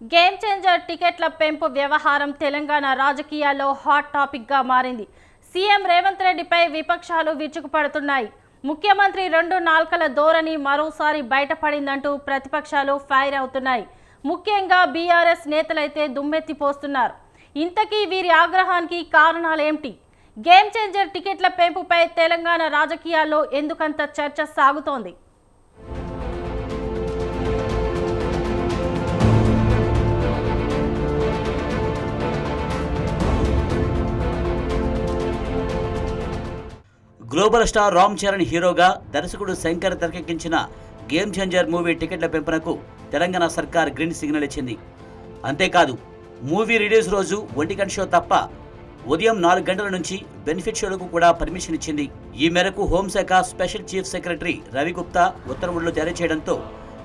Game changer టికెట్ల పెంపు వ్యవహారం తెలంగాణ రాజకీయాల్లో హాట్ టాపిక్గా మారింది. సీఎం రేవంత్ రెడ్డిపై విపక్షాలు విరుచుకుపడుతున్నాయి. ముఖ్యమంత్రి రెండు నాల్కల ధోరణి మరోసారి బయటపడిందంటూ ప్రతిపక్షాలు ఫైర్ అవుతున్నాయి. ముఖ్యంగా బీఆర్ఎస్ నేతలైతే దుమ్మెత్తిపోస్తున్నారు ఇంతకీ వీరి ఆగ్రహానికి కారణాలేమిటి గేమ్ చేంజర్ టికెట్ల పెంపుపై తెలంగాణ రాజకీయాల్లో ఎందుకంత చర్చ సాగుతోంది? గ్లోబల్ స్టార్ రామ్ చరణ్ హీరోగా దర్శకుడు శంకర్ తెరకెక్కించిన గేమ్ చేంజర్ మూవీ టికెట్ల పెంపునకు తెలంగాణ సర్కార్ గ్రీన్ సిగ్నల్ ఇచ్చింది. అంతేకాదు మూవీ రిలీజ్ రోజు ఒంటిగంట షో తప్ప ఉదయం నాలుగు గంటల నుంచి బెనిఫిట్ షోలకు కూడా పర్మిషన్ ఇచ్చింది. ఈ మేరకు హోంశాఖ special chief secretary Ravi Gupta ఉత్తర్వులు జారీ చేయడంతో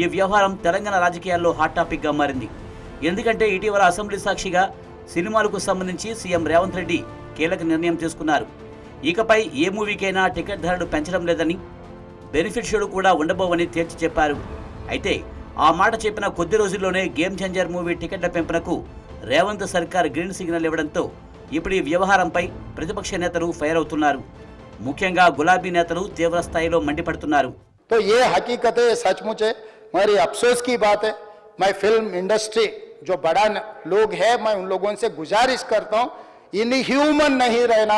ఈ వ్యవహారం తెలంగాణ రాజకీయాల్లో హాట్ టాపిక్గా మారింది. ఎందుకంటే ఇటీవల అసెంబ్లీ సాక్షిగా సినిమాలకు సంబంధించి సీఎం రేవంత్ రెడ్డి కీలక నిర్ణయం తీసుకున్నారు. ఇకపై ఏ మూవీకైనా టికెట్ ధరలు పెంచడం లేదని బెనిఫిట్ షోలు కూడా ఉండబోవని తేల్చి చెప్పారు అయితే ఆ మాట చెప్పిన కొద్ది రోజుల్లోనే గేమ్ చేంజర్ మూవీ టికెట్ల పెంపునకు రేవంత్ సర్కార్ గ్రీన్ సిగ్నల్ ఇవ్వడంతో ఇప్పుడు ఈ వ్యవహారంపై ప్రతిపక్ష నేతలు ఫైర్ అవుతున్నారు ముఖ్యంగా గులాబీ నేతలు తీవ్ర స్థాయిలో మండిపడుతున్నారు तो ये हकीकत है ये सचमुच है मगर अफसोस की बात है मैं फिल्म इंडस्ट्री जो बड़ा न- लोग है मैं उन लोगों से गुजारिश करता हूं इन ह्यूमन नहीं रहना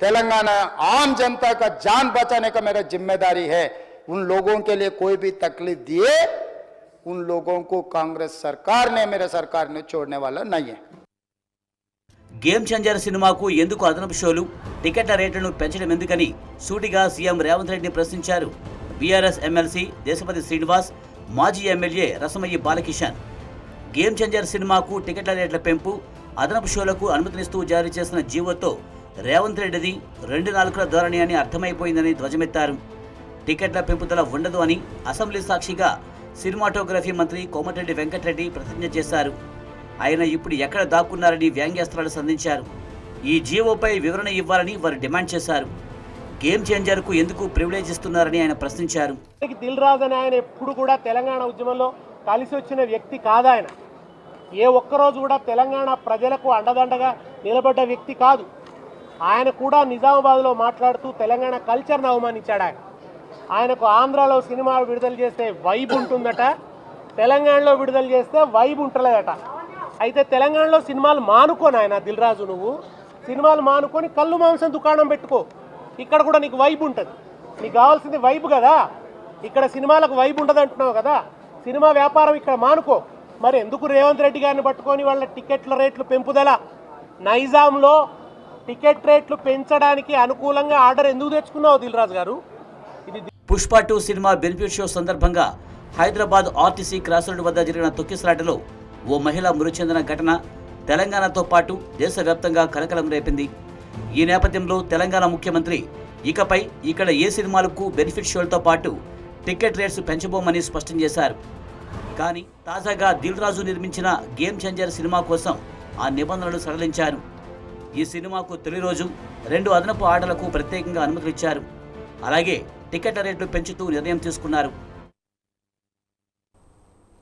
तेलंगाना आम जनता का जान बचाने का मेरा जिम्मेदारी है उन लोगों के लिए कोई भी तकलीफ दिए उन लोगों को कांग्रेस सरकार ने मेरे सरकार ने छोड़ने वाला नहीं है గేమ్ చేంజర్ సినిమాకు ఎందుకు అదనపు షోలు టికెట్ల రేట్లను పెంచడం ఎందుకని సూటిగా సీఎం రేవంత్ రెడ్డిని ప్రశ్నించారు బీఆర్ఎస్ ఎమ్మెల్సీ దేశపతి శ్రీనివాస్ మాజీ MLA Rasamayi Balakishan Game Changer సినిమాకు టికెట్ల రేట్ల పెంపు అదనపు షోలకు అనుమతినిస్తూ జారీ చేసిన జీవోతో రేవంత్ రెడ్డిది రెండు నాలుగుల ధోరణి అని అర్థమైపోయిందని ధ్వజమెత్తారు. టికెట్ల పెంపుదల ఉండదు అని అసెంబ్లీ సాక్షిగా సినిమాటోగ్రఫీ మంత్రి కోమటిరెడ్డి వెంకటరెడ్డి ప్రతిజ్ఞ చేశారు. ఆయన ఇప్పుడు ఎక్కడ దాక్కున్నారని వ్యంగ్యాస్త్రాలు సంధించారు. ఈ జీవోపై వివరణ ఇవ్వాలని వారు డిమాండ్ చేశారు. గేమ్ చేంజర్కు ఎందుకు ప్రివిలేజ్ ఇస్తున్నారని ఆయన ప్రశ్నించారు. దిల్ రాజు అని ఆయన ఎప్పుడు కూడా తెలంగాణ ఉద్యమంలో కలిసి వచ్చిన వ్యక్తి కాదాయన ఏ ఒక్కరోజు కూడా తెలంగాణ ప్రజలకు అండదండగా నిలబడ్డ వ్యక్తి కాదు. ఆయన కూడా నిజామాబాద్లో మాట్లాడుతూ తెలంగాణ కల్చర్ను అవమానించాడు? ఆయన ఆయనకు ఆంధ్రాలో సినిమా విడుదల చేస్తే వైబ్ ఉంటుందట తెలంగాణలో విడుదల చేస్తే వైబ్ ఉంటలేదట. అయితే తెలంగాణలో సినిమాలు మానుకోని ఆయన దిల్ రాజు నువ్వు. సినిమాలు మానుకొని కళ్ళు మాంసం దుకాణం పెట్టుకో. ఇక్కడ కూడా నీకు వైబ్ ఉంటుంది. నీకు కావాల్సింది వైబ్ కదా. ఇక్కడ సినిమాలకు వైబ్ ఉండదు అంటున్నావు కదా. సినిమా వ్యాపారం ఇక్కడ మానుకో. మరి ఎందుకు రేవంత్ రెడ్డి గారిని పట్టుకొని వాళ్ళ టికెట్ల రేట్లు పెంపుదల? నైజాంలో టికెట్ రేట్లు పెంచడానికి అనుకూలంగా ఆర్డర్ ఎందుకు తెచ్చుకున్నావు దిల్రాజ్ గారు? ఇది Pushpa two cinema benefit show సందర్భంగా హైదరాబాద్ ఆర్టీసీ క్రాస్ రోడ్డు వద్ద జరిగిన తొక్కిసలాటలో ఓ మహిళ మృతి చెందిన ఘటన తెలంగాణతో పాటు దేశవ్యాప్తంగా కలకలం రేపింది ఈ నేపథ్యంలో తెలంగాణ ముఖ్యమంత్రి ఇకపై ఇక్కడ ఏ సినిమాలకు బెనిఫిట్ షోలతో పాటు టికెట్ రేట్స్ పెంచబోమని స్పష్టం చేశారు. కానీ తాజాగా దిల్ రాజు నిర్మించిన గేమ్ చేంజర్ సినిమా కోసం ఆ నిబంధనలు సడలించారు. ఈ సినిమాకు తొలి రోజు రెండు అదనపు ఆటలకు ప్రత్యేకంగా అనుమతులు ఇచ్చారు. అలాగే టికెట్ల రేట్లు పెంచుతూ నిర్ణయం తీసుకున్నారు.